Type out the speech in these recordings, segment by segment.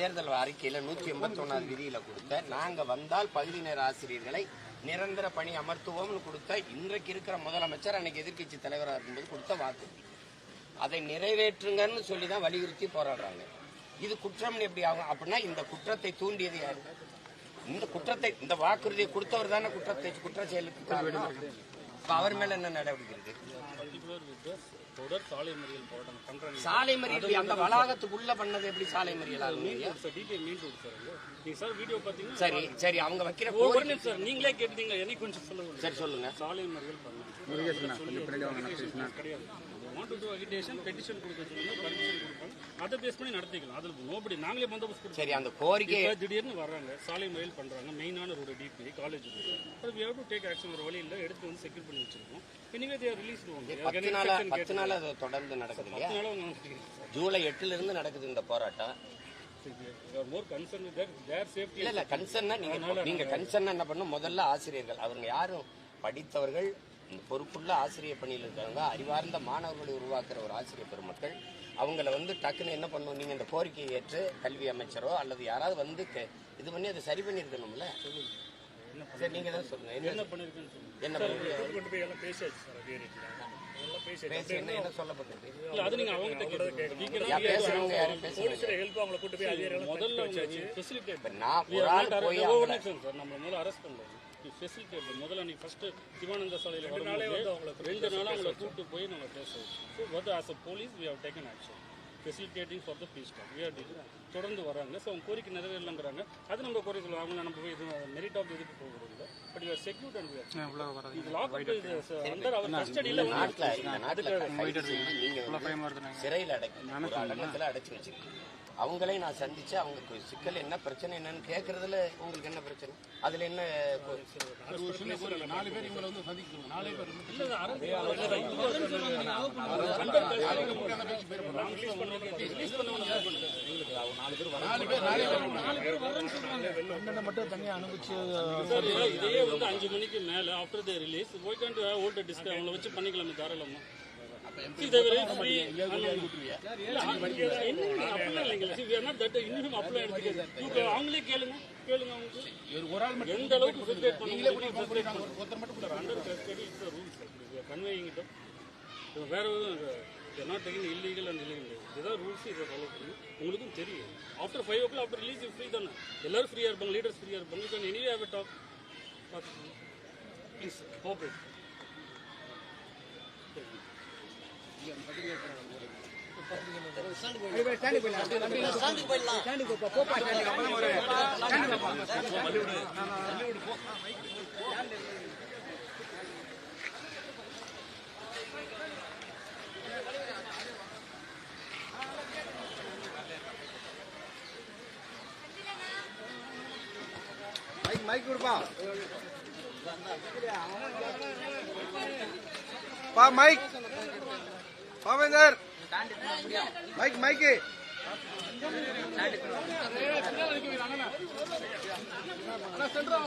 தேர்தல் அறிக்கையில நூற்றி எண்பத்தொன்னாவது விதியில கொடுத்த நாங்க வந்தால் பகுதி நேர ஆசிரியர்களை நிரந்தர பணி அமர்த்துவோம்னு கொடுத்த இன்றைக்கு இருக்கிற முதலமைச்சர் அன்னைக்கு எதிர்கட்சி தலைவராக இருக்கும்போது கொடுத்த வாக்குறுதி அதை நிறைவேற்றுங்கன்னு சொல்லி தான் வலியுறுத்தி போராடுறாங்க. இது குற்றம் எப்படி ஆகும்? அப்படின்னா இந்த குற்றத்தை தூண்டியது யாரு? இந்த குற்றத்தை இந்த வாக்குறுதியை கொடுத்தவர் தானே குற்றத்தை குற்ற செயலுக்கு அவர் மேல என்ன நடவடிக்கை இருக்கு? தொடர் சாலை மறியல் போராட்டம் பண்றாங்க. சாலை மறியல் அந்த வளாகத்துக்குள்ள பண்ணது எப்படி சாலை மறியல் டீட்டெயில் ரோடு சார். நீங்க சார் வீடியோ பாத்தீங்கன்னா சரி சரி அவங்க வைக்கிற ஒரு கோரிக்கை நிமிஷம் சார் நீங்களே கேட்டீங்க எனக்கு கொஞ்சம் சொல்லுங்க. சரி சொல்லுங்க. சாலை மறியல் பண்ணலாம். கிடையாது. Want to do agitation petition கொடுக்க சொல்லுங்க பர்மிஷன் கொடுப்பாங்க அதை பேஸ் பண்ணி நடத்திக்கலாம். அதில் நோபடி நாங்களே பந்தோபஸ்து சரி அந்த கோரிக்கை திடீர்னு வர்றாங்க. சாலை மறியல் பண்றாங்க. மெயினான ரோடு டிபி காலேஜ் அது we have to take action ஒரு வழி இல்லை. எடுத்து வந்து செக்யூர் பண்ணி வச்சிருக்கோம். எனிவே தேர் ரிலீஸ் பத்து நாளா பத்து நாள் அது தொடர்ந்து நடக்குது இல்லையா? ஜூலை எட்டுல இருந்து நடக்குது இந்த போராட்டம். இல்ல கன்சர்னா நீங்க நீங்க கன்சர்ன் என்ன பண்ணும் முதல்ல ஆசிரியர்கள். அவங்க யாரும் படித்தவர்கள் இந்த பொறுப்புள்ள ஆசிரியர் பணியில் இருக்கிறவங்க அறிவார்ந்த மாணவர்களை உருவாக்குற ஒரு ஆசிரியர் பெருமக்கள் அவங்கள வந்து டக்குன்னு என்ன பண்ணும்? நீங்க இந்த கோரிக்கையை ஏற்று கல்வி அமைச்சரோ அல்லது யாராவது வந்து இது பண்ணி அதை சரி பண்ணியிருக்கணும்ல? சரி நீங்க தான் சொல்லுங்க. என்ன சொல்லுங்க. என்ன பண்ணி- கொண்டு போய் எல்லாம் பேசியாச்சு சார் அதே ரேட்டில். எல்லாம் பேசியாச்சு. பேசி என்ன என்ன சொல்லப்பட்டது இல்ல அது நீங்க அவங்க கிட்ட யா பேசுறவங்க யாரும் பேசுறாங்க? ஹெல்ப் அவங்கள கூட்டு போய் அதே முதல்ல ஃபெசிலிட்டேட் இப்ப நான் ஒரு ஆள் போய் அவங்கள- பண்ணல ஃபெசிலிட்டேட் முதல்ல நீ ஃபர்ஸ்ட் சிவானந்த சாலையில் ரெண்டு நாளே வந்து அவங்கள ரெண்டு நாளா அவங்கள கூட்டு போய் நம்ம பேசுவோம். ஸோ வந்து as a police we have taken action facilitating for the peace talk we are தொடர்ந்து வராங்க. ஸோ அவங்க கோரிக்கை நிறைவேறலங்கிறாங்க. அது நம்ம குறை சொல்லுவோம் அவங்க நம்ம போய் இது மெரிட் ஆஃப் இதுக்கு போகிறது இல்லை but you are secured and இது லாக் அண்டர் அவர் கஸ்டடியில் நாட்டுல சிறையில் அடைக்கி அடைச்சு வச்சிருக்கீங்க அவங்களே நான் சந்திச்சு அவங்க சிக்கல் என்ன பிரச்சனை என்னன்னு கேட்கறதுல உங்களுக்கு என்ன பிரச்சனை? அதுல என்ன கொ- சார் இதே வந்து அஞ்சு மணிக்கு மேல after the release can't hold disc அவங்கள வச்சு பண்ணிக்கலாமே தாராளமா. அவங்களே கேளுங்க கேளுங்க அவங்களுக்கு எந்த அளவுக்கு facilitate பண்ணுங்க. வேற எதுவும் not taking illegal and illegal இதுதான் ரூல்ஸ் இதை ஃபாலோ பண்ணி உங்களுக்கும் தெரியும் after five o'clock after release free தானே எல்லாரும் ஃப்ரீயாக இருப்பாங்க லீடர்ஸ் ஃப்ரீயாக இருப்பாங்க you can have talk please cooperate mic mic கொடுப்பா பா mic. Paventhar mic mic hello hello central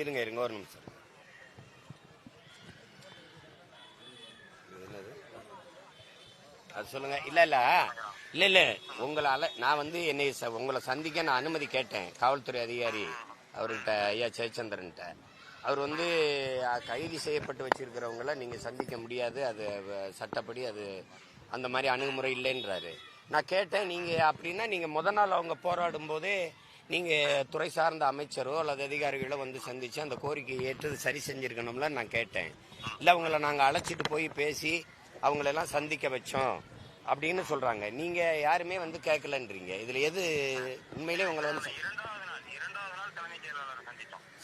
இருங்க இருங்க ஒரு நிமிஷம். என்னது? அது சொல்லுங்க. இல்ல இல்ல. இல்ல இல்ல. உங்களால நான் வந்து என்னை உங்களை சந்திக்க நான் அனுமதி கேட்டேன். காவல்துறை அதிகாரி அவர்கிட்ட ஐயா ஜெயச்சந்திரன்ட்ட. அவர் வந்து கைது செய்யப்பட்டு வச்சிருக்கிறவங்கள நீங்க சந்திக்க முடியாது. அது சட்டப்படி அது அந்த மாதிரி அணுகுமுறை இல்லைன்றாரு. நான் கேட்டேன் நீங்க அப்படின்னா நீங்க முத நாள் அவங்க போராடும் போதே நீங்கள் துறை சார்ந்த அமைச்சரோ அல்லது அதிகாரிகளோ வந்து சந்திச்சு அந்த கோரிக்கையை ஏற்று சரி செஞ்சிருக்கணும்ல நான் கேட்டேன். இல்லை அவங்கள நாங்கள் அழைச்சிட்டு போய் பேசி அவங்களெல்லாம் சந்திக்க வச்சோம் அப்படின்னு சொல்றாங்க. நீங்க யாருமே வந்து கேட்கலன்றீங்க இதுல எது உண்மையிலே உங்களை வந்து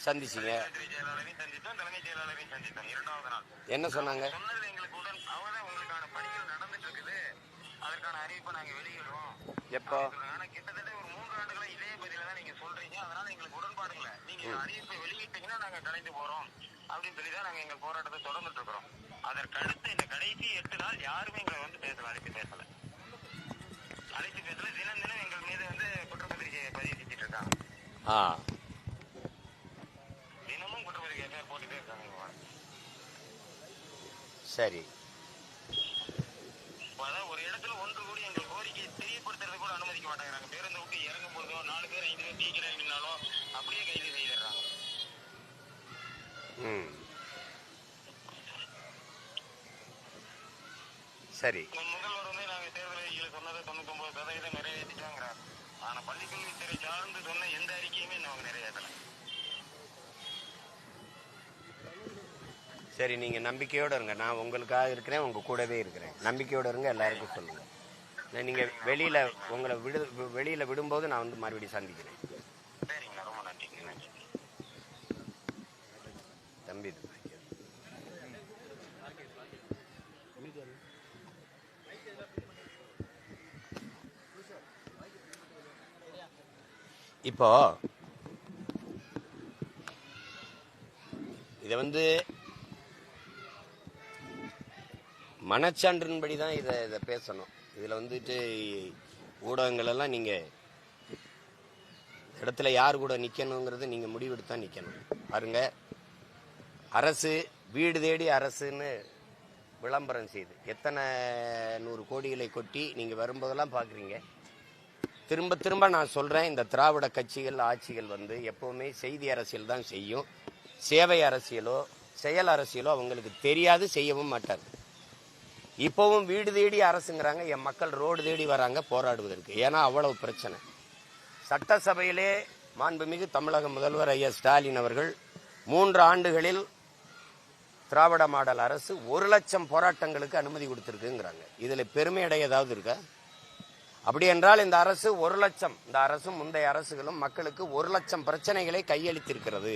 சந்திச்சிங்க சந்திச்சீங்க. என்ன சொன்னாங்க? எப்போ? ஆண்டுகளா இதே பதில தான் நீங்க சொல்றீங்க. அதனால எங்களுக்கு உடன்பாடு இல்ல நீங்க அறிவிப்பை வெளியிட்டீங்கன்னா நாங்க கலைந்து போறோம். அப்படின்னு சொல்லி தான் நாங்க எங்க போராட்டத்தை தொடர்ந்துட்டு இருக்கிறோம். அதற்கடுத்து இந்த கடைசி எட்டு நாள் யாருமே எங்களை வந்து பேசல அழைத்து பேசல. அழைத்து பேசல. தினம் தினம் எங்கள் மீது வந்து குற்றப்பத்திரிகையை பதிவு செஞ்சுட்டு இருக்காங்க தினமும் குற்றப்பத்திரிகை எஃப்ஐஆர் போட்டுட்டே இருக்காங்க. சரி. ஒரு இடத்துல ஒன்று கூடி எங்கள் கோரிக்கையை தெரியப்படுத்துறது கூட அனுமதிக்க மாட்டேங்கிறாங்க. பேருந்து விட்டு இறங்கும் பொழுதோ நாலு பேர் ஐந்து பேர் டீக்கர் இறங்கினாலோ அப்படியே கைது செய்திடுறாங்க. சரி. முதல்வர் வந்து நாங்க தேர்தல் அறிக்கையில சொன்னதை தொண்ணூத்தொன்பது சதவீதம் நிறைவேற்றிட்டாங்கிறாங்க ஆனா பள்ளிக்கல்வித்துறை சார்ந்து சொன்ன எந்த அறிக்கையுமே அவங்க நிறைவேற்றல. சரி நீங்க நம்பிக்கையோட இருங்க. நான் உங்களுக்காக இருக்கிறேன் உங்க கூடவே இருக்கிறேன். நம்பிக்கையோட இருங்க எல்லாருக்கும் சொல்லுங்க. நான் நீங்க வெளியில உங்களை விடு வெளியில விடும்போது நான் வந்து மறுபடியும் சந்திக்கிறேன். தம்பி. இப்போ இதை வந்து மனச்சான்றின்படி தான் இதை இதை பேசணும். இதில் வந்துட்டு ஊடகங்கள் எல்லாம் நீங்கள் இடத்துல யார் கூட நிற்கணுங்கிறது நீங்கள் முடிவெடுத்து தான் நிற்கணும் பாருங்க. அரசு வீடு தேடி அரசுன்னு விளம்பரம் செய்து. எத்தனை நூறு கோடிகளை கொட்டி நீங்கள் வரும்போதெல்லாம் பார்க்குறீங்க திரும்ப திரும்ப நான் சொல்கிறேன் இந்த திராவிட கட்சிகள் ஆட்சிகள் வந்து எப்போவுமே செய்தி அரசியல் தான் செய்யும். சேவை அரசியலோ செயல் அரசியலோ அவங்களுக்கு தெரியாது செய்யவும் மாட்டார் இப்போவும் வீடு தேடி அரசுங்கிறாங்க என் மக்கள் ரோடு தேடி வராங்க போராடுவதற்கு. ஏன்னா அவ்வளவு பிரச்சனை. சட்டசபையிலே மாண்புமிகு தமிழக முதல்வர் ஐயா ஸ்டாலின் அவர்கள் மூன்று ஆண்டுகளில் திராவிட மாடல் அரசு ஒரு லட்சம் போராட்டங்களுக்கு அனுமதி கொடுத்துருக்குங்கிறாங்க. இதில் பெருமை அடைய ஏதாவது இருக்கா? அப்படி என்றால் இந்த அரசு ஒரு லட்சம் இந்த அரசும் முந்தைய அரசுகளும் மக்களுக்கு ஒரு லட்சம் பிரச்சனைகளை கையளித்திருக்கிறது.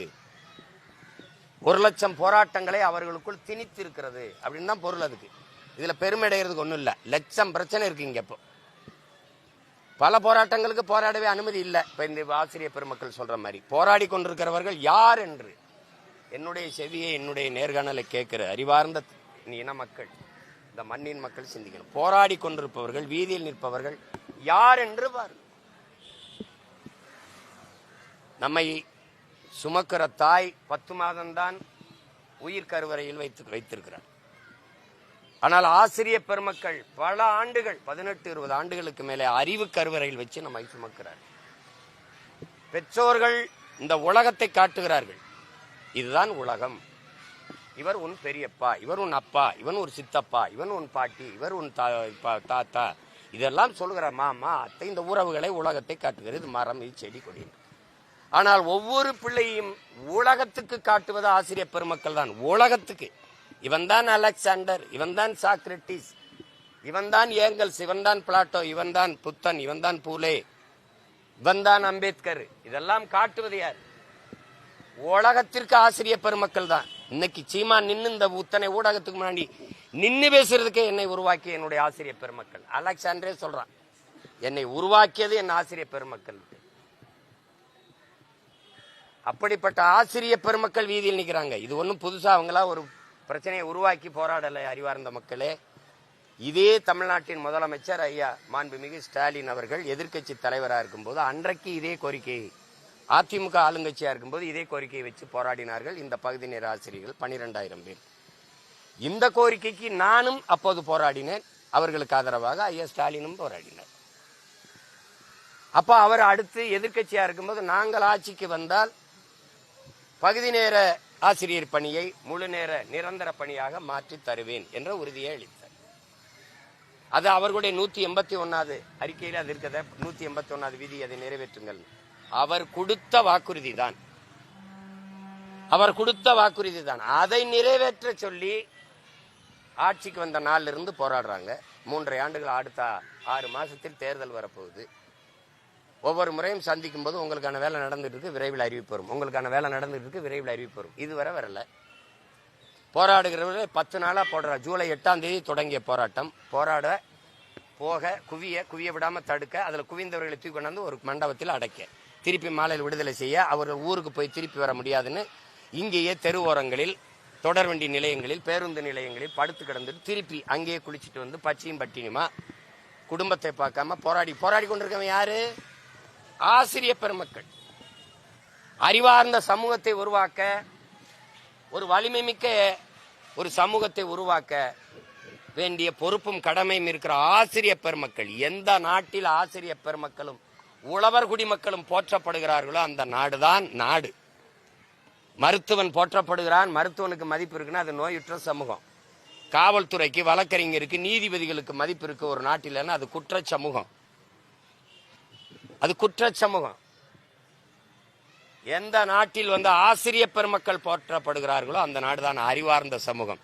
ஒரு லட்சம் போராட்டங்களை அவர்களுக்குள் திணித்திருக்கிறது. அப்படின்னு தான் பொருள் அதுக்கு. இதில் பெருமையடைகிறதுக்கு ஒன்றும் இல்லை. லட்சம் பிரச்சனை இருக்கு இங்கே இப்போ. பல போராட்டங்களுக்கு போராடவே அனுமதி இல்லை. இப்போ இந்த ஆசிரியர் பெருமக்கள் சொல்கிற மாதிரி. போராடி கொண்டிருக்கிறவர்கள் யார் என்று என்னுடைய செவியை என்னுடைய நேர்காணலை கேட்கிற அறிவார்ந்த இன மக்கள் இந்த மண்ணின் மக்கள் சிந்திக்கணும். போராடி கொண்டிருப்பவர்கள் வீதியில் நிற்பவர்கள் யார் என்று பாரு நம்மை சுமக்கிற தாய் பத்து மாதம்தான் உயிர் கருவறையில் வைத்து வைத்திருக்கிறார் ஆனால் ஆசிரியர் பெருமக்கள் பல ஆண்டுகள் பதினெட்டு இருபது ஆண்டுகளுக்கு மேலே அறிவு கருவறையில் வச்சு நம்மை சுமக்கிறார். பெற்றோர்கள் இந்த உலகத்தை காட்டுகிறார்கள். இதுதான் உலகம். இவர் உன் பெரியப்பா இவர் உன் அப்பா இவன் ஒரு சித்தப்பா இவன் உன் பாட்டி இவர் உன் தா- தாத்தா. இதெல்லாம் சொல்கிற மாமா அத்தை இந்த உறவுகளை உலகத்தை காட்டுகிறது மரம் இது செடி கொடி. ஆனால் ஒவ்வொரு பிள்ளையும் உலகத்துக்கு காட்டுவது ஆசிரியர் பெருமக்கள் தான். உலகத்துக்கு. இவன் தான் அலெக்சாண்டர் இவன் தான் சாக்ரட்டிஸ் இவன் தான் ஏங்கல்ஸ் இவன் தான் பிளாட்டோ இவன் தான் புத்தன் இவன் தான் பூலே இவன் தான் அம்பேத்கர். இதெல்லாம் காட்டுவது யார்? உலகத்திற்கு ஆசிரியர் பெருமக்கள் தான். இன்னைக்கு சீமா நின்னு இந்த உத்தனை ஊடகத்துக்கு முன்னாடி நின்று பேசுறதுக்கே என்னை உருவாக்கிய என்னுடைய ஆசிரியர் பெருமக்கள். அலெக்சாண்டரே சொல்றான் என்னை உருவாக்கியது என் ஆசிரியர் பெருமக்கள். அப்படிப்பட்ட ஆசிரியர் பெருமக்கள் வீதியில் நிற்கிறாங்க இது ஒன்றும் புதுசாக அவங்களா ஒரு பிரச்சனையை உருவாக்கி போராடலை அறிவார்ந்த மக்களே இதே தமிழ்நாட்டின் முதலமைச்சர் ஐயா மாண்புமிகு ஸ்டாலின் அவர்கள் எதிர்க்கட்சி தலைவராக இருக்கும்போது அன்றைக்கு இதே கோரிக்கையை அதிமுக ஆளுங்கட்சியாக இருக்கும்போது இதே கோரிக்கையை வச்சு போராடினார்கள் இந்த பகுதி நேர ஆசிரியர்கள் பன்னிரெண்டாயிரம் பேர். இந்த கோரிக்கைக்கு நானும் அப்போது போராடினேன் அவர்களுக்கு ஆதரவாக ஐயா ஸ்டாலினும் போராடினார். அப்போ அவர் அடுத்து எதிர்க்கட்சியாக இருக்கும்போது நாங்கள் ஆட்சிக்கு வந்தால் பகுதி நேர ஆசிரியர் பணியை முழு நேர நிரந்தர பணியாக மாற்றி தருவேன் என்ற உறுதியை அளித்தார். அது அவர்களுடைய நூத்தி எண்பத்தி ஒன்னாவது அறிக்கையில் அது இருக்கிறத நூத்தி எண்பத்தி ஒன்னாவது விதி அதை நிறைவேற்றுங்கள். அவர் கொடுத்த வாக்குறுதி தான் அவர் கொடுத்த வாக்குறுதி தான் அதை நிறைவேற்ற சொல்லி ஆட்சிக்கு வந்த நாளிலிருந்து போராடுறாங்க. மூன்றரை ஆண்டுகள் அடுத்த ஆறு மாசத்தில் தேர்தல் வரப்போகுது. ஒவ்வொரு முறையும் சந்திக்கும் போது உங்களுக்கான வேலை நடந்துட்டு இருக்கு விரைவில் அறிவிப்பு வரும். உங்களுக்கான வேலை நடந்துட்டு இருக்கு விரைவில் அறிவிப்பு வரும். இதுவரை வரல. போராடுகிறவர்கள் பத்து நாளாக போடுற ஜூலை எட்டாம் தேதி தொடங்கிய போராட்டம். போராட போக குவிய குவிய விடாமல் தடுக்க அதில் குவிந்தவர்களை தூக்கி கொண்டாந்து ஒரு மண்டபத்தில் அடைக்க. திருப்பி மாலையில் விடுதலை செய்ய அவர்கள் ஊருக்கு போய் திருப்பி வர முடியாதுன்னு இங்கேயே தெருவோரங்களில் தொடர்வண்டி நிலையங்களில் பேருந்து நிலையங்களில் படுத்து கிடந்துட்டு திருப்பி அங்கேயே குளிச்சுட்டு வந்து பச்சையும் பட்டினியுமா குடும்பத்தை பார்க்காம போராடி போராடி கொண்டிருக்கவன் யாரு? ஆசிரிய பெருமக்கள் அறிவார்ந்த சமூகத்தை உருவாக்க ஒரு வலிமை மிக்க ஒரு சமூகத்தை உருவாக்க வேண்டிய பொறுப்பும் கடமையும் இருக்கிற ஆசிரிய பெருமக்கள் எந்த நாட்டில் ஆசிரிய பெருமக்களும் உழவர் குடிமக்களும் போற்றப்படுகிறார்களோ அந்த நாடுதான் நாடு. மருத்துவன் போற்றப்படுகிறான் மருத்துவனுக்கு மதிப்பு இருக்குன்னா அது நோயுற்ற சமூகம். காவல்துறைக்கு வழக்கறிஞருக்கு நீதிபதிகளுக்கு மதிப்பு இருக்கு ஒரு நாட்டில்னா அது குற்ற சமூகம். அது குற்ற சமூகம் எந்த நாட்டில் வந்து ஆசிரிய பெருமக்கள் போற்றப்படுகிறார்களோ அந்த நாடுதான் அறிவார்ந்த சமூகம்.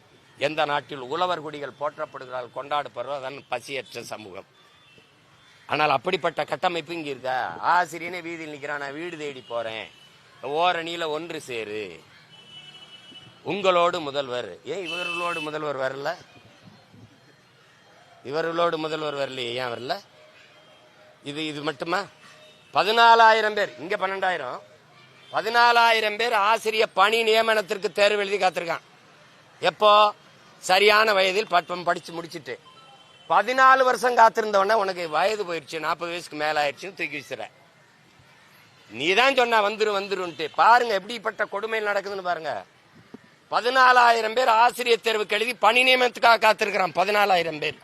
எந்த நாட்டில் உழவர் குடிகள் போற்றப்படுகிறார்கள் கொண்டாடப்படுறோ அதான் பசியற்ற சமூகம். ஆனால் அப்படிப்பட்ட கட்டமைப்பு இங்கே இருக்கா? ஆசிரியனே வீதியில் நிற்கிறான் நான் வீடு தேடி போகிறேன் ஓரணியில் ஒன்று சேரு. உங்களோடு முதல்வர். ஏன் இவர்களோடு முதல்வர் வரல? இவர்களோடு முதல்வர் வரலையே ஏன் வரல? இது இது மட்டுமா? பதினாலாயிரம் பேர் இங்க பன்னெண்டாயிரம். பதினாலாயிரம் பேர் ஆசிரியர் பணி நியமனத்திற்கு தேர்வு எழுதி காத்திருக்கான். எப்போ? சரியான வயதில் பட்டம் படிச்சு முடிச்சிட்டு. பதினாலு வருஷம் காத்திருந்தவொடனே உனக்கு வயது போயிடுச்சு நாற்பது வயசுக்கு மேலே ஆயிடுச்சுன்னு தூக்கி வச்சுற நீ தான் சொன்ன வந்துரு வந்துருன்ட்டு. பாருங்க எப்படிப்பட்ட கொடுமையில் நடக்குதுன்னு பாருங்க. பதினாலாயிரம் பேர் ஆசிரியர் தேர்வுக்கு எழுதி பணி நியமனத்துக்காக காத்திருக்கிறான் பதினாலாயிரம் பேர்.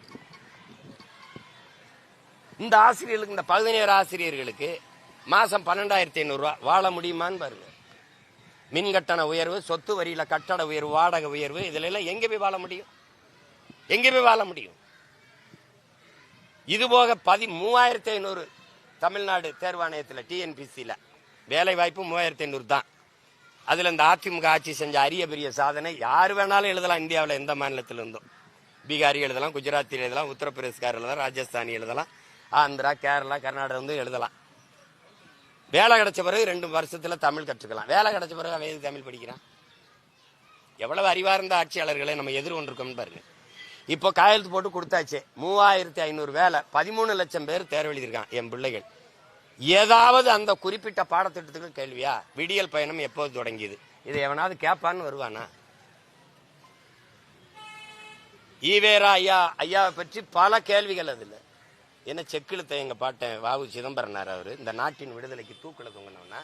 இந்த ஆசிரியர்களுக்கு இந்த பதினேழு ஆசிரியர்களுக்கு மாதம் பன்னெண்டாயிரத்தி ஐநூறுரூவா வாழ முடியுமான்னு பாருங்க. மின் கட்டண உயர்வு சொத்து வரியில் கட்டட உயர்வு வாடகை உயர்வு இதுல எல்லாம் எங்கே போய் வாழ முடியும்? எங்கே போய் வாழ முடியும்? இது போக பதி மூவாயிரத்தி ஐநூறு தமிழ்நாடு தேர்வாணையத்தில் டிஎன்பிசியில் வேலை வாய்ப்பு மூவாயிரத்தி ஐநூறு தான். அதில் இந்த அதிமுக ஆட்சி செஞ்ச அரிய பெரிய சாதனை யார் வேணாலும் எழுதலாம். இந்தியாவில் எந்த மாநிலத்தில் இருந்தும் பீகாரி எழுதலாம் குஜராத்தில் எழுதலாம் உத்தரப்பிரதேஷ்கார் எழுதலாம் ராஜஸ்தானி எழுதலாம். ஆந்திரா கேரளா கர்நாடகா வந்து எழுதலாம். வேலை கிடைச்ச பிறகு ரெண்டு வருஷத்தில் தமிழ் கற்றுக்கலாம். வேலை கிடைச்ச பிறகு அவன் எதுக்கு தமிழ் படிக்கிறான்? எவ்வளவு அறிவார்ந்த ஆட்சியாளர்களை நம்ம எதிர்கொண்டிருக்கோம்னு பாருங்க. இப்போ காயெழுத்து போட்டு கொடுத்தாச்சு. மூவாயிரத்தி ஐநூறு வேலை பதிமூணு லட்சம் பேர் தேர்வு எழுதியிருக்கான் என் பிள்ளைகள். ஏதாவது அந்த குறிப்பிட்ட பாடத்திட்டத்துக்கு கேள்வியா? விடியல் பயணம் எப்போது தொடங்கியது? இதை எவனாவது கேட்பான்னு வருவானா? ஈவேரா ஐயா ஐயாவை பற்றி பல கேள்விகள் அதில். ஏன்னா செக்கிழுத்த எங்கள் பாட்டன் வாவு சிதம்பரனார் அவர்? இந்த நாட்டின் விடுதலைக்கு தூக்கில் தொங்கினோம்னா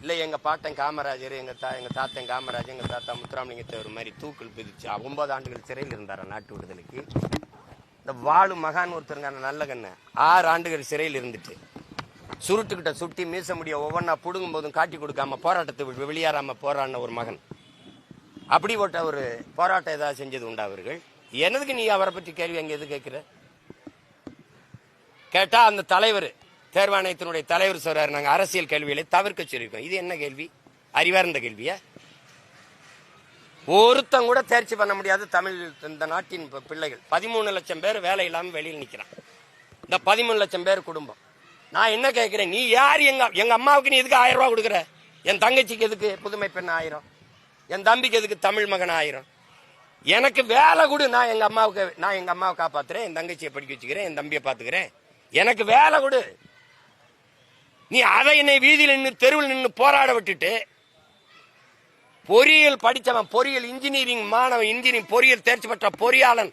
இல்லை எங்கள் பாட்டன் காமராஜர் எங்கள் தா எங்கள் தாத்தன் காமராஜர் எங்கள் தாத்தா முத்துராமலிங்க தேவர் மாதிரி தூக்கில் பிதிச்சு ஒன்பது ஆண்டுகள் சிறையில் இருந்தார் நாட்டு விடுதலைக்கு. இந்த வாழு மகான் ஒருத்தருங்க நல்ல கண்ணு ஆறு ஆண்டுகள் சிறையில் இருந்துட்டு. சுருட்டுக்கிட்ட சுட்டி மீச முடிய ஒவ்வொன்றா புடுங்கும் போதும் காட்டி கொடுக்காம போராட்டத்தை விட்டு வெளியேறாமல் போராடின ஒரு மகன். அப்படிப்பட்ட ஒரு போராட்டம் ஏதாவது செஞ்சது உண்டா அவர்கள்? என்னதுக்கு நீ அவரை பற்றி கேள்வி அங்கே எது கேட்குற? கேட்டா அந்த தலைவர் தேர்வாணையத்தினுடைய தலைவர் சொல்றாரு. நாங்க அரசியல் கேள்விகளை தவிர்க்க சொல்லியிருக்கோம். இது என்ன கேள்வி? அறிவார்ந்த கேள்வியா? ஒருத்தன் கூட தேர்ச்சி பண்ண முடியாது தமிழ் இந்த நாட்டின் பிள்ளைகள். பதிமூணு லட்சம் பேர் வேலை இல்லாம வெளியில் நிக்கிறான். இந்த பதிமூணு லட்சம் பேர் குடும்பம். நான் என்ன கேட்கிறேன் நீ யார்? எங்க எங்க அம்மாவுக்கு நீ எதுக்கு ஆயிரம் ரூபா கொடுக்குற? என் தங்கச்சிக்கு எதுக்கு புதுமை பெண் ஆயிரம்? என் தம்பிக்கு எதுக்கு தமிழ் மகன் ஆயிரம்? எனக்கு வேலை கொடு. நான் எங்க அம்மாவுக்கு நான் எங்க அம்மாவை காப்பாத்துறேன். என் தங்கச்சியை படிக்க வச்சுக்கிறேன். என் தம்பியை பாத்துக்கிறேன் எனக்கு வேலை கொடு. நீ அதை என்னை வீதியில் நின்று தெருவில் நின்று போராட விட்டுட்டு பொறியியல் படித்தவன் பொறியியல் இன்ஜினியரிங் மாணவன் இன்ஜினியரிங் பொறியியல் தேர்ச்சி பெற்ற பொறியாளன்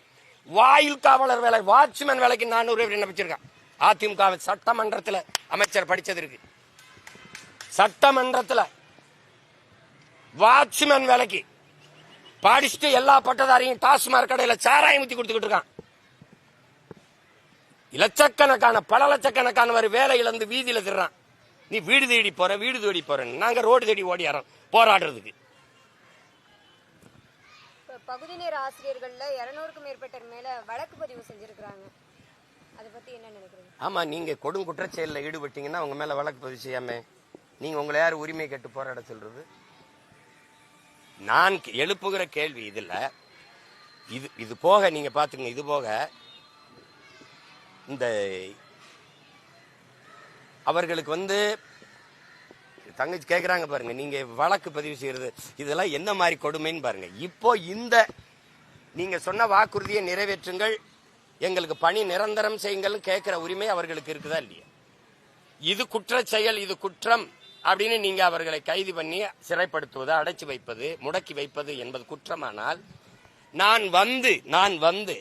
வாயில் காவலர் வேலை வாட்ச்மேன் வேலைக்கு நானூறு பேர் விண்ணப்பிச்சிருக்கான். அதிமுக சட்டமன்றத்தில் அமைச்சர் படித்தது இருக்கு. சட்டமன்றத்தில் வாட்ச்மேன் வேலைக்கு படிச்சுட்டு எல்லா பட்டதாரியும் டாஸ்மாக் கடையில் சாராயம் ஊற்றி கொடுத்துக்கிட்டு இருக்கான். லட்சக்கணக்கான பல லட்சக்கணக்கானவர் வேலை இழந்து வீதியில திர்றான். நீ வீடு தேடி போற வீடு தேடி போறேன்னு. நாங்க ரோடு தேடி ஓடியாரோம் போராடுறதுக்கு. பகுதி நேர ஆசிரியர்கள்ல இருநூறுக்கும் மேற்பட்டர் மேல வழக்கு பதிவு செஞ்சிருக்கிறாங்க. அதை பத்தி என்ன நினைக்கிறீங்க? ஆமா நீங்க கொடும் குற்றச்செயலில் ஈடுபட்டீங்கன்னா உங்க மேல வழக்கு பதிவு செய்யாம நீங்க உங்களை யார் உரிமை கேட்டு போராட சொல்றது? நான் எழுப்புகிற கேள்வி இதுல. இது இது போக நீங்க பாத்துங்க இது போக இந்த அவர்களுக்கு வந்து தங்கச்சி கேட்குறாங்க பாருங்க நீங்க வழக்கு பதிவு செய்யறது இதெல்லாம் என்ன மாதிரி கொடுமைன்னு பாருங்க. இப்போ இந்த நீங்க சொன்ன வாக்குறுதியை நிறைவேற்றுங்கள் எங்களுக்கு பணி நிரந்தரம் செய்யுங்கள் கேட்கிற உரிமை அவர்களுக்கு இருக்குதா இல்லையா? இது குற்ற செயல் இது குற்றம் அப்படின்னு நீங்க அவர்களை கைது பண்ணி சிறைப்படுத்துவது அடைச்சி வைப்பது முடக்கி வைப்பது என்பது குற்றமானால் நான் வந்து நான் வந்து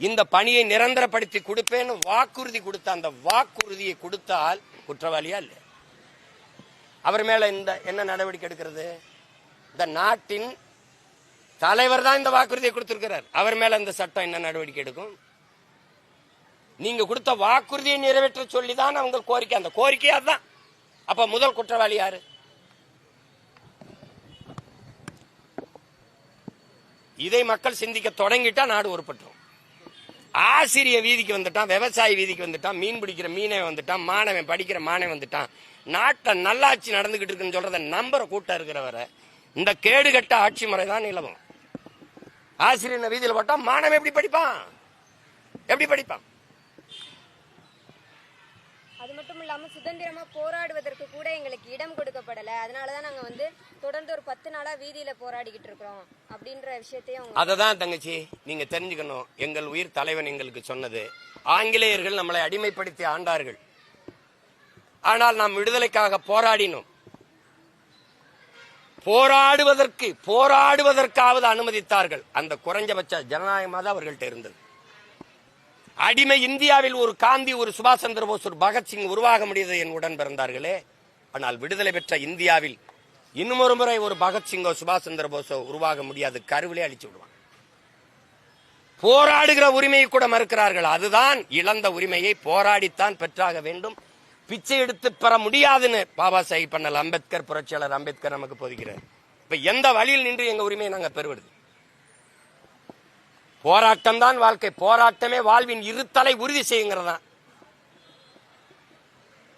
இந்த பணியை நிரந்தரப்படுத்தி கொடுப்பேன்னு வாக்குறுதி கொடுத்த அந்த வாக்குறுதியை கொடுத்தால் குற்றவாளியா இல்லை அவர் மேல இந்த என்ன நடவடிக்கை எடுக்கிறது? இந்த நாட்டின் தலைவர் தான் இந்த வாக்குறுதியை கொடுத்திருக்கிறார். அவர் மேல இந்த சட்டம் என்ன நடவடிக்கை எடுக்கும்? நீங்க கொடுத்த வாக்குறுதியை நிறைவேற்ற சொல்லி தான் அவங்க கோரிக்கை. அந்த கோரிக்கை அதுதான். அப்ப முதல் குற்றவாளி யாரு? இதை மக்கள் சிந்திக்க தொடங்கிட்டா நாடு உருப்பட்டுரும். ஆசிரிய வீதிக்கு வந்துட்டான் விவசாய வீதிக்கு வந்துட்டான் மீன் பிடிக்கிற மீனை வந்துட்டான் மாணவன் படிக்கிற மாணவன் வந்துட்டான். நாட்டை நல்லாட்சி நடந்துகிட்டு இருக்குன்னு சொல்றத நம்புற கூட்டம் இருக்கிறவரை இந்த கேடுகட்ட ஆட்சி முறை தான் நிலவும். ஆசிரியர் வீதியில் போட்டா மாணவன் எப்படி படிப்பான்? எப்படி படிப்பான்? அது மட்டும் இல்லாமல் சுதந்திரமாக போராடுவதற்கு கூட எங்களுக்கு இடம் கொடுக்கப்படலை. அதனால தான் நாங்கள் வந்து தொடர்ந்து ஒரு பத்து நாளாக வீதியில் போராடிக்கிட்டு இருக்கிறோம் அப்படின்ற விஷயத்தையும் அதை தான் தங்கச்சி நீங்கள் தெரிஞ்சுக்கணும். எங்கள் உயிர் தலைவன் எங்களுக்கு சொன்னது. ஆங்கிலேயர்கள் நம்மளை அடிமைப்படுத்தி ஆண்டார்கள். ஆனால் நாம் விடுதலைக்காக போராடினோம். போராடுவதற்கு போராடுவதற்காவது அனுமதித்தார்கள். அந்த குறைஞ்சபட்ச ஜனநாயகமாக தான் அவர்கள்ட்ட இருந்தது. அடிமை இந்தியாவில் ஒரு காந்தி ஒரு சுபாஷ் சந்திர போஸ் ஒரு பகத்சிங் உருவாக முடியாது என் உடன் பிறந்தார்களே. ஆனால் விடுதலை பெற்ற இந்தியாவில் இன்னும் ஒரு முறை ஒரு பகத்சிங்கோ சுபாஷ் சந்திர போஸோ உருவாக முடியாது. கருவிலே அழிச்சு விடுவாங்க போராடுகிற உரிமையை கூட மறுக்கிறார்கள். அதுதான் இழந்த உரிமையை போராடித்தான் பெற்றாக வேண்டும். பிச்சை எடுத்து பெற முடியாதுன்னு பாபா சாஹிப் பண்ணல் அம்பேத்கர் புரட்சியாளர் அம்பேத்கர் நமக்கு போதிக்கிறார். இப்ப எந்த வழியில் நின்று எங்க உரிமையை நாங்க பெறுவது? போராட்டம் தான் வாழ்க்கை. போராட்டமே வாழ்வின் இருத்தலை உறுதி செய்யுங்கிறதான்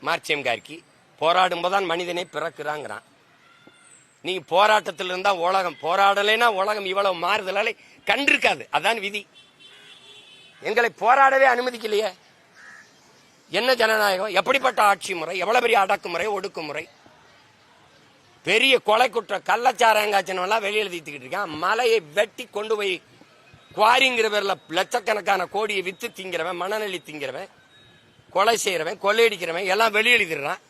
மார்ச்சியம் கார்கி போராடும் போதுதான் மனிதனை பிறக்கிறாங்கிறான். நீங்க போராட்டத்தில் இருந்தா உலகம் போராடலைன்னா உலகம் இவ்வளவு மாறுதலால கண்டிருக்காது. அதான் விதி. எங்களை போராடவே அனுமதிக்கலையே. என்ன ஜனநாயகம்? எப்படிப்பட்ட ஆட்சி முறை? எவ்வளவு பெரிய அடக்குமுறை ஒடுக்குமுறை பெரிய கொலை குற்றம் கள்ளச்சாராயங்காய்ச்சனெல்லாம் வெளியில் தீத்துக்கிட்டு இருக்கான். மலையை வெட்டி கொண்டு போய் குவாரிங்கிற பேர்ல லட்சக்கணக்கான கோடியை வித்து திங்கிறவன் மணநெல்லி திங்கிறவன் கொலை செய்யறவன் கொள்ளையடிக்கிறவன் எல்லாம் வெளியெழுதிடுறான்.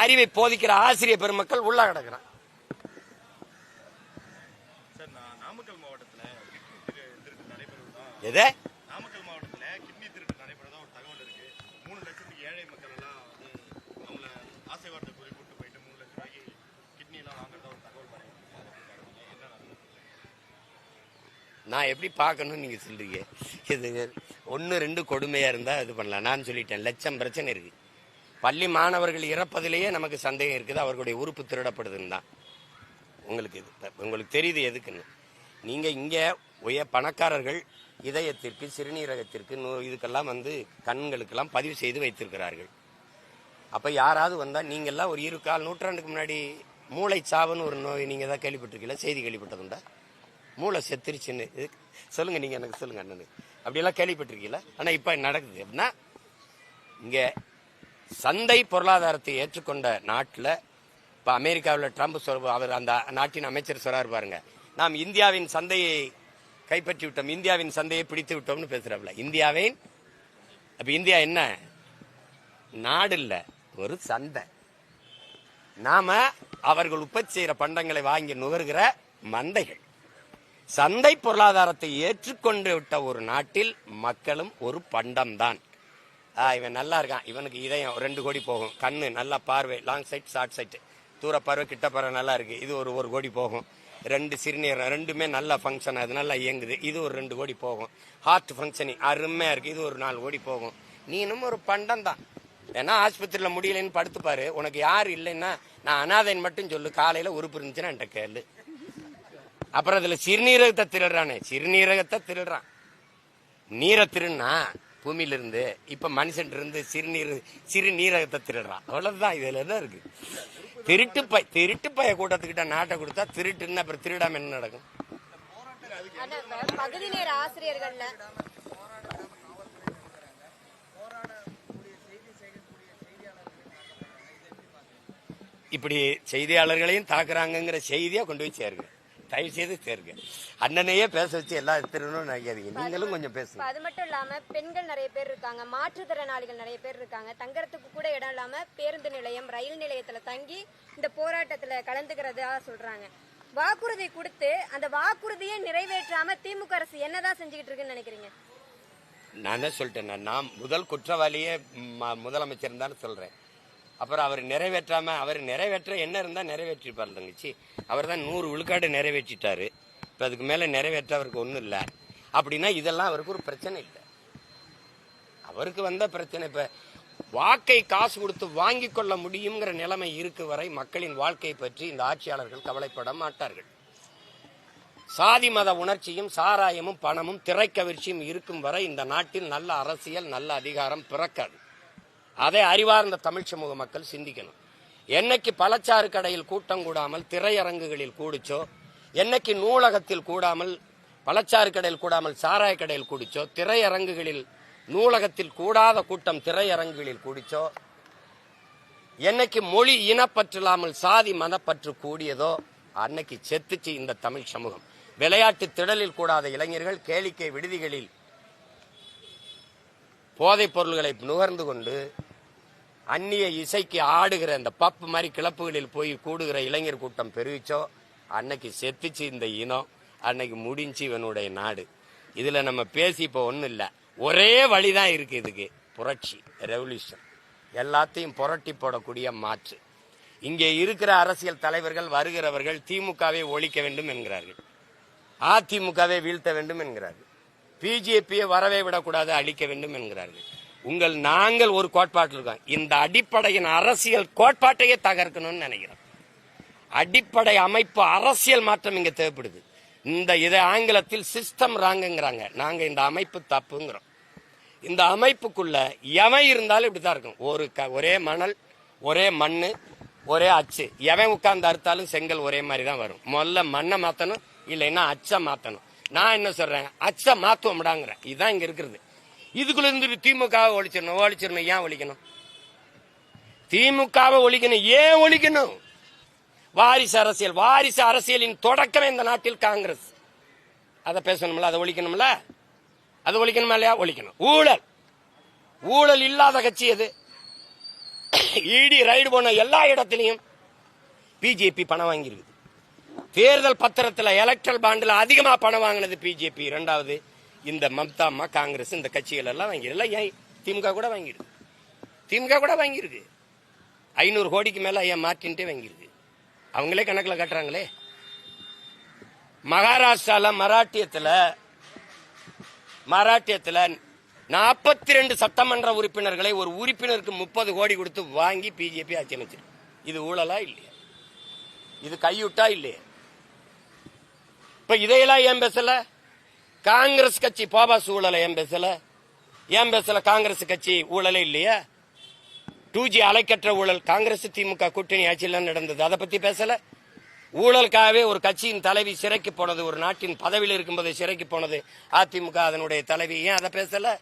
அறிவை போதிக்கிற ஆசிரியர் பெருமக்கள் உள்ள கிடக்குறான். சார் நான் நாமக்கல் மாவட்டத்தில் கிட்னி திரு திருட்டு நடைபெறுவதா எதை நாமக்கல் மாவட்டத்தில் கிட்னி திருட்டு நடைபெறதா ஒரு தகவல் இருக்கு மூணு லட்சத்துக்கு ஏழை மக்கள் எல்லாம் வந்து அவங்கள ஆசை வார்த்தை கூறி கூட்டு போயிட்டு மூணு லட்ச ரூபாய்க்கு கிட்னி எல்லாம் வாங்குறதா ஒரு தகவல் பரவி என்ன நடந்தது நான் எப்படி பார்க்கணும்னு நீங்கள் சொல்கிறீங்க இது ஒன்று ரெண்டு கொடுமையாக இருந்தால் இது பண்ணலாம். நான் சொல்லிட்டேன் லட்சம் பிரச்சனை இருக்குது பள்ளி மாணவர்கள் இறப்பதிலேயே நமக்கு சந்தேகம் இருக்குது. அவர்களுடைய உறுப்பு திருடப்படுதுன்னு தான் உங்களுக்கு இது உங்களுக்கு தெரியுது எதுக்குன்னு. நீங்கள் இங்கே உய பணக்காரர்கள் இதயத்திற்கு சிறுநீரகத்திற்கு நோ- இதுக்கெல்லாம் வந்து கண்களுக்கெல்லாம் பதிவு செய்து வைத்திருக்கிறார்கள். அப்போ யாராவது வந்தால் நீங்கள்லாம் ஒரு இரு கால் நூற்றாண்டுக்கு முன்னாடி மூளை சாவுன்னு ஒரு நோய் நீங்கள் தான் கேள்விப்பட்டிருக்கீங்களா? செய்தி கேள்விப்பட்டதுண்டா? மூளை செத்துருச்சுன்னு. இது சொல்லுங்க நீங்க எனக்கு சொல்லுங்க அண்ணனு. அப்படியெல்லாம் கேள்விப்பட்டிருக்கீங்களா? ஆனா இப்ப நடக்குது. அப்படின்னா இங்க சந்தை பொருளாதாரத்தை ஏற்றுக்கொண்ட நாட்டில் இப்போ அமெரிக்காவில் ட்ரம்ப் சொல் அவர் அந்த நாட்டின் அமைச்சர் சொல்றாரு பாருங்க. நாம் இந்தியாவின் சந்தையை கைப்பற்றி விட்டோம் இந்தியாவின் சந்தையை பிடித்து விட்டோம்னு பேசுறாப்புல. இந்தியாவின் அப்ப இந்தியா என்ன? நாடு இல்லை ஒரு சந்தை. நாம அவர்கள் உற்பத்தி செய்யற பண்டங்களை வாங்கி நுகர்கிற மந்தைகள். சந்தை பொருளாதாரத்தை ஏற்றுக்கொண்டு விட்ட ஒரு நாட்டில் மக்களும் ஒரு பண்டம்தான். ஆ, இவன் நல்லா இருக்கான். இவனுக்கு இதயம் ரெண்டு கோடி போகும். கண்ணு நல்லா பார்வை லாங் சைட் ஷார்ட் சைட் தூர பார்வை கிட்ட பார்வை நல்லா இருக்கு. இது ஒரு ஒரு கோடி போகும். ரெண்டு சிறுநீர் ரெண்டுமே நல்ல ஃபங்க்ஷன் அது நல்லா இயங்குது. இது ஒரு ரெண்டு கோடி போகும். ஹார்ட் ஃபங்க்ஷனிங் அருமையாக இருக்குது இது ஒரு நாலு கோடி போகும். நீனும் ஒரு பண்டம் தான் ஏன்னா ஆஸ்பத்திரியில் முடியலைன்னு படுத்துப்பாரு. உனக்கு யார் இல்லைன்னா நான் அனாதைன்னு மட்டும் சொல்லு. காலையில் உறுப்பு இருந்துச்சுன்னா என்கிட்ட கேளு. அப்புறம் அதில் சிறுநீரகத்தை திருடுறானே. சிறுநீரகத்தை திருடுறான். நீரை திருடுனா பூமியிலிருந்து இப்போ மனுஷன் இருந்து சிறுநீர் சிறுநீரகத்தை திருடுறான். அவ்வளவுதான் இதுல தான் இருக்கு? திருட்டு பை திருட்டு பைய கூட்டத்துக்கிட்ட நாட்டை கொடுத்தா திருட்டுன்னு அப்புறம் திருடாம என்ன நடக்கும்? பகுதி நேர ஆசிரியர்கள்ல. இப்படி செய்தியாளர்களையும் தாக்குறாங்கங்கிற செய்தியா கொண்டு போய் சேருங்க தயவு செய்து சேருங்க அண்ணனையே பேச வச்சு எல்லா திருடணும் நினைக்காதீங்க. நீங்களும் கொஞ்சம் பேசுங்க. அது மட்டும் இல்லாம பெண்கள் நிறைய பேர் இருக்காங்க மாற்றுத்திறனாளிகள் நிறைய பேர் இருக்காங்க. தங்கறதுக்கு கூட இடம் இல்லாம பேருந்து நிலையம் ரயில் நிலையத்துல தங்கி இந்த போராட்டத்துல கலந்துக்கிறதா சொல்றாங்க. வாக்குறுதி கொடுத்து அந்த வாக்குறுதியை நிறைவேற்றாம திமுக அரசு என்னதான் செஞ்சுக்கிட்டு இருக்குன்னு நினைக்கிறீங்க? நான் என்ன சொல்லிட்டேன் நான் முதல் குற்றவாளியே முதலமைச்சர் தான் சொல்றேன். அப்புறம் அவர் நிறைவேற்றாம அவர் நிறைவேற்ற என்ன இருந்தா நிறைவேற்றிப்பார் தங்கச்சி. அவர் தான் நூறு விழுக்காடு நிறைவேற்றிட்டாரு. இப்போ அதுக்கு மேல நிறைவேற்ற அவருக்கு ஒன்றும் இல்லை. அப்படின்னா இதெல்லாம் அவருக்கு ஒரு பிரச்சனை இல்லை. அவருக்கு வந்த பிரச்சனை இப்ப வாக்கை காசு கொடுத்து வாங்கி கொள்ள முடியுங்கிற நிலைமை இருக்கு வரை மக்களின் வாழ்க்கை பற்றி இந்த ஆட்சியாளர்கள் கவலைப்பட மாட்டார்கள். சாதி மத உணர்ச்சியும் சாராயமும் பணமும் திரைக்கவிர்ச்சியும் இருக்கும் வரை இந்த நாட்டில் நல்ல அரசியல் நல்ல அதிகாரம் பிறக்காது. அதை அறிவார்ந்த தமிழ் சமூக மக்கள் சிந்திக்கணும். என்னைக்கு பழச்சாறு கடையில் கூட்டம் கூடாமல் திரையரங்குகளில் கூடிச்சோ என்னைக்கு நூலகத்தில் கூடாமல் பழச்சாறு கடையில் கூடாமல் சாராய கடையில் கூடிச்சோ திரையரங்குகளில் நூலகத்தில் கூடாத கூட்டம் திரையரங்குகளில் கூடிச்சோ என்னைக்கு மொழி இனப்பற்றில்லாமல் சாதி மதப்பற்று கூடியதோ அன்னைக்கு செத்துச்சு இந்த தமிழ் சமூகம். விளையாட்டு திடலில் கூடாத இளைஞர்கள் கேளிக்கை விடுதிகளில் போதைப் பொருள்களை நுகர்ந்து கொண்டு அந்நிய இசைக்கு ஆடுகிற இந்த பப்பு மாதிரி கிளப்புகளில் போய் கூடுகிற இளைஞர் கூட்டம் பெருவிச்சோ அன்னைக்கு செத்துச்சு இந்த இனம். அன்னைக்கு முடிஞ்சு இவனுடைய நாடு. இதுல நம்ம பேசி இப்போ ஒன்றும் இல்லை. ஒரே வழிதான் இருக்கு இதுக்கு. புரட்சி ரெவல்யூஷன் எல்லாத்தையும் புரட்டி போடக்கூடிய மாற்று. இங்கே இருக்கிற அரசியல் தலைவர்கள் வருகிறவர்கள் திமுகவை ஒழிக்க வேண்டும் என்கிறார்கள். அதிமுகவை வீழ்த்த வேண்டும் என்கிறார்கள். பிஜேபியை வரவே விடக்கூடாது அழிக்க வேண்டும் என்கிறார்கள். உங்கள் நாங்கள் ஒரு கோட்பாட்டில் இருக்கோம். இந்த அடிப்படையின் அரசியல் கோட்பாட்டையே தகர்க்கணும்னு நினைக்கிறோம். அடிப்படை அமைப்பு அரசியல் மாற்றம் இங்கே தேவைப்படுது. இந்த இதை ஆங்கிலத்தில் சிஸ்டம் ராங்குங்கிறாங்க நாங்கள் இந்த அமைப்பு தப்புங்கிறோம். இந்த அமைப்புக்குள்ள எவன் இருந்தாலும் இப்படி தான் இருக்கும் ஒரு க- ஒரே மணல் ஒரே மண்ணு ஒரே அச்சு. எவன் உட்கார்ந்து அறுத்தாலும் செங்கல் ஒரே மாதிரி தான் வரும். முதல்ல மண்ணை மாற்றணும் இல்லைன்னா அச்சை மாற்றணும் நான் என்ன சொல்கிறேன் அச்சை மாற்றுவோம்டாங்கிறேன் இதுதான் இங்கே இருக்கிறது. இதுக்குள்ள இருந்து திமுகவை ஒழிச்சிடணும் ஒழிச்சிடணும். ஏன் ஒழிக்கணும்? திமுகவை ஒழிக்கணும். ஏன் ஒழிக்கணும்? வாரிசு அரசியல் வாரிசு அரசியலின் தொடக்கமே இந்த நாட்டில் காங்கிரஸ். அதை பேசணும்ல? அதை ஒழிக்கணும்ல? அதை ஒழிக்கணுமா இல்லையா? ஒழிக்கணும். ஊழல். ஊழல் இல்லாத கட்சி அது இடி ரைடு போன எல்லா இடத்துலையும் பிஜேபி பணம் வாங்கியிருக்குது. தேர்தல் பத்திரத்தில் எலக்ட்ரல் பாண்டில் அதிகமாக பணம் வாங்கினது பிஜேபி ரெண்டாவது இந்த மம்தா அம்மா காங்கிரஸ் இந்த கட்சிகள் எல்லாம் வாங்கிடுது ஏன் திமுக கூட வாங்கிடுது திமுக கூட வாங்கியிருக்கு. ஐநூறு கோடிக்கு மேல ஏன் மாற்றின்ட்டே வாங்கியிருக்கு. அவங்களே கணக்கில் கட்டுறாங்களே. மகாராஷ்டிரால மராட்டியத்தில் மராட்டியத்துல நாற்பத்தி ரெண்டு சட்டமன்ற உறுப்பினர்களை ஒரு உறுப்பினருக்கு முப்பது கோடி கொடுத்து வாங்கி பிஜேபி ஆட்சி அமைச்சிருக்கு இது ஊழலா இல்லையா? இது கையுட்டா இல்லையா? இப்ப இதையெல்லாம் ஏன் பேசல? காங்கிரஸ் கட்சி போபாஸ் ஊழலை ஏன் பேசல ஏன் பேசல காங்கிரஸ் கட்சி ஊழலே இல்லையா? டூ ஜி அலைக்கற்ற ஊழல் காங்கிரஸ் திமுக கூட்டணி ஆட்சியில் நடந்தது. அதை பத்தி பேசல? ஊழலுக்காகவே ஒரு கட்சியின் தலைவி சிறைக்கு போனது ஒரு நாட்டின் பதவியில் இருக்கும்போது சிறைக்கு போனது அதிமுக அதனுடைய தலைவி. ஏன் அதை பேசல?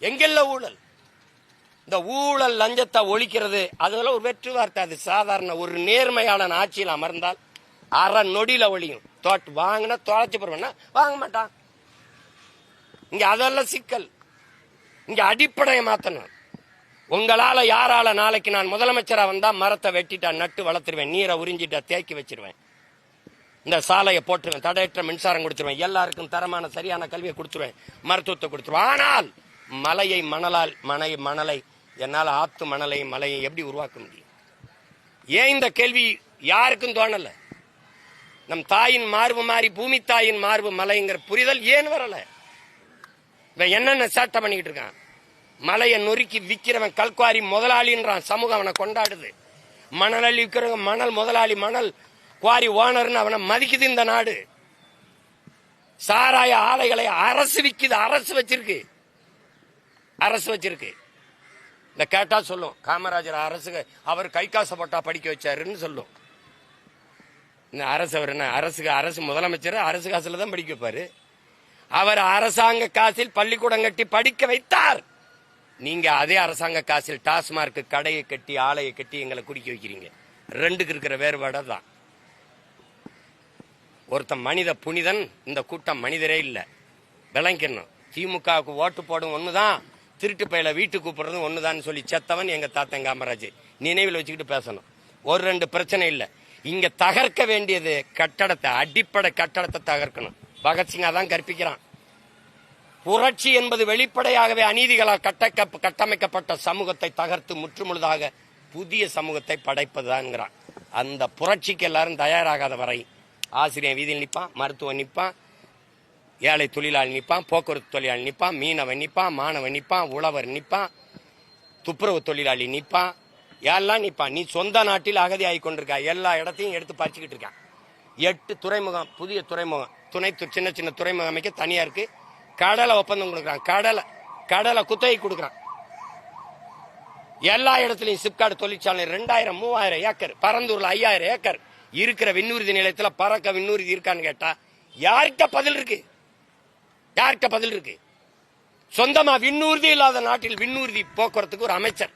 எங்கெல்ல ஊழல்? இந்த ஊழல் லஞ்சத்தை ஒழிக்கிறது அதெல்லாம் ஒரு வெற்று வார்த்தை. அது சாதாரண ஒரு நேர்மையாளன் ஆட்சியில் அமர்ந்தால் அரை நொடியில் ஒழியும். தோட்ட வாங்கினா தொலைச்சி போடுவேன்னா வாங்க மாட்டான். இங்க அதெல்லாம் சிக்கல். இங்க அடிப்படையை மாத்தணும். உங்களால யாரால நாளைக்கு நான் முதலமைச்சரா வந்தா மரத்தை வெட்டிட்டா நட்டு வளர்த்துருவேன் நீரை உறிஞ்சிட்டா தேக்கி வச்சிருவேன். இந்த சாலையை போட்டுருவேன் தடையற்ற மின்சாரம் கொடுத்துருவேன் எல்லாருக்கும் தரமான சரியான கல்வியை கொடுத்துருவேன் மருத்துவத்தை கொடுத்துருவேன். ஆனால் மலையை மணலால் மனை மணலை என்னால் ஆத்து மணலை மலையை எப்படி உருவாக்க முடியும்? ஏன் இந்த கேள்வி யாருக்கும் தோணலை? நம் தாயின் மார்பு மாறி பூமி தாயின் மார்பு மலைங்கிற புரிதல் ஏன் வரல? இவன் என்னென்ன சேட்டை பண்ணிக்கிட்டு இருக்கான்? மலையை நொறுக்கி விக்கிறவன் கல்குவாரி முதலாளின்றான் சமூகம் அவனை கொண்டாடுது. மணல் அள்ளி விற்கிறவங்க மணல் முதலாளி மணல் குவாரி ஓனர்னு அவனை மதிக்குது இந்த நாடு. சாராய ஆலைகளை அரசு விக்குது அரசு வச்சிருக்கு. அரசு வச்சிருக்கு. இந்த கேட்டா சொல்லும் காமராஜர் அரசு அவர் கை காசை போட்டா படிக்க வச்சாருன்னு சொல்லும். இந்த அரசு அவர் என்ன அரசுக்கு அரசு முதலமைச்சர் அரசு காசுல தான் படிக்க வைப்பாரு. அவர் அரசாங்க காசில் பள்ளிக்கூடம் கட்டி படிக்க வைத்தார். நீங்க அதே அரசாங்க காசில் டாஸ்மார்க் கடையை கட்டி ஆலையை கட்டி எங்களை குடிக்க வைக்கிறீங்க. ரெண்டுக்கு இருக்கிற வேறுபாடு தான் ஒருத்தன் மனித புனிதன் இந்த கூட்டம் மனிதரே இல்லை. விளங்கிக்கணும் திமுகவுக்கு ஓட்டு போடும் ஒண்ணுதான் திருட்டு பயில வீட்டுக்கு கூப்பிடுறது ஒண்ணுதான் சொல்லி செத்தவன் எங்க தாத்தன் காமராஜ். நினைவில் வச்சுக்கிட்டு பேசணும். ஒரு ரெண்டு பிரச்சனை இல்லை. இங்க தகர்க்க வேண்டியது கட்டடத்தை அடிப்படை கட்டடத்தை தகர்க்கணும். பகத்சிங் அதான் கற்பிக்கிறான். புரட்சி என்பது வெளிப்படையாகவே அநீதிகளால் கட்ட கட்டமைக்கப்பட்ட சமூகத்தை தகர்த்து முற்றுமுழுதாக புதிய சமூகத்தை படைப்பதுதான்ங்கிறான். அந்த புரட்சிக்கு எல்லாரும் தயாராகாத வரை ஆசிரியர் வீதியில் நிற்பான் மருத்துவம் நிற்பான் ஏழை தொழிலாளி நிற்பான் போக்குவரத்து தொழிலாளி நிற்பான் மீனவன் நிற்பான் மாணவன் நிற்பான் உழவர் நிற்பான் துப்புரவு தொழிலாளி நிற்பான் எல்லாம் நிற்பான் நீ சொந்த நாட்டில் அகதி ஆகி கொண்டிருக்கா எல்லா இடத்தையும் எடுத்து பறிச்சுக்கிட்டு இருக்கான் எட்டு துறைமுகம் புதிய துறைமுகம். துணை சின்ன சின்ன துறைமுகம் அமைக்க தனியா இருக்கு. கடலை ஒப்பந்தம் கொடுக்குறான். கடலை கடலை குத்தகை கொடுக்குறான். எல்லா இடத்துலையும் சிப்காடு தொழிற்சாலை ரெண்டாயிரம் மூவாயிரம் ஏக்கர் பரந்தூர்ல ஐயாயிரம் ஏக்கர். இருக்கிற விண்ணூர்தி நிலையத்தில் பறக்க விண்ணூர்தி இருக்கான்னு கேட்டா யார்கிட்ட பதில் இருக்கு? யார்கிட்ட பதில் இருக்கு? சொந்தமா விண்ணூர்தி இல்லாத நாட்டில் விண்ணூர்தி போக்குவரத்துக்கு ஒரு அமைச்சர்.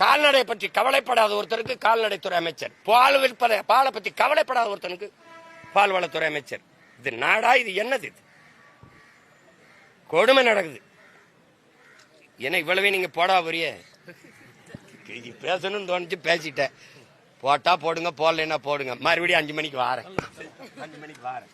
கால்நடை பற்றி கவலைப்படாத ஒருத்தருக்கு கால்நடைத்துறை அமைச்சர். பால் விற்பனை பாலை பற்றி கவலைப்படாத ஒருத்தனுக்கு பால்வளத்துறை அமைச்சர். இது நாடா இது என்னது இது? கொடுமை நடக்குது. என்ன இவ்வளவே நீங்க போடா வரிய பேசணும்னு தோணுச்சு பேசிட்டேன். போட்டா போடுங்க போடலைன்னா போடுங்க. மறுபடியும் அஞ்சு மணிக்கு வாரேன். அஞ்சு மணிக்கு வாரேன்.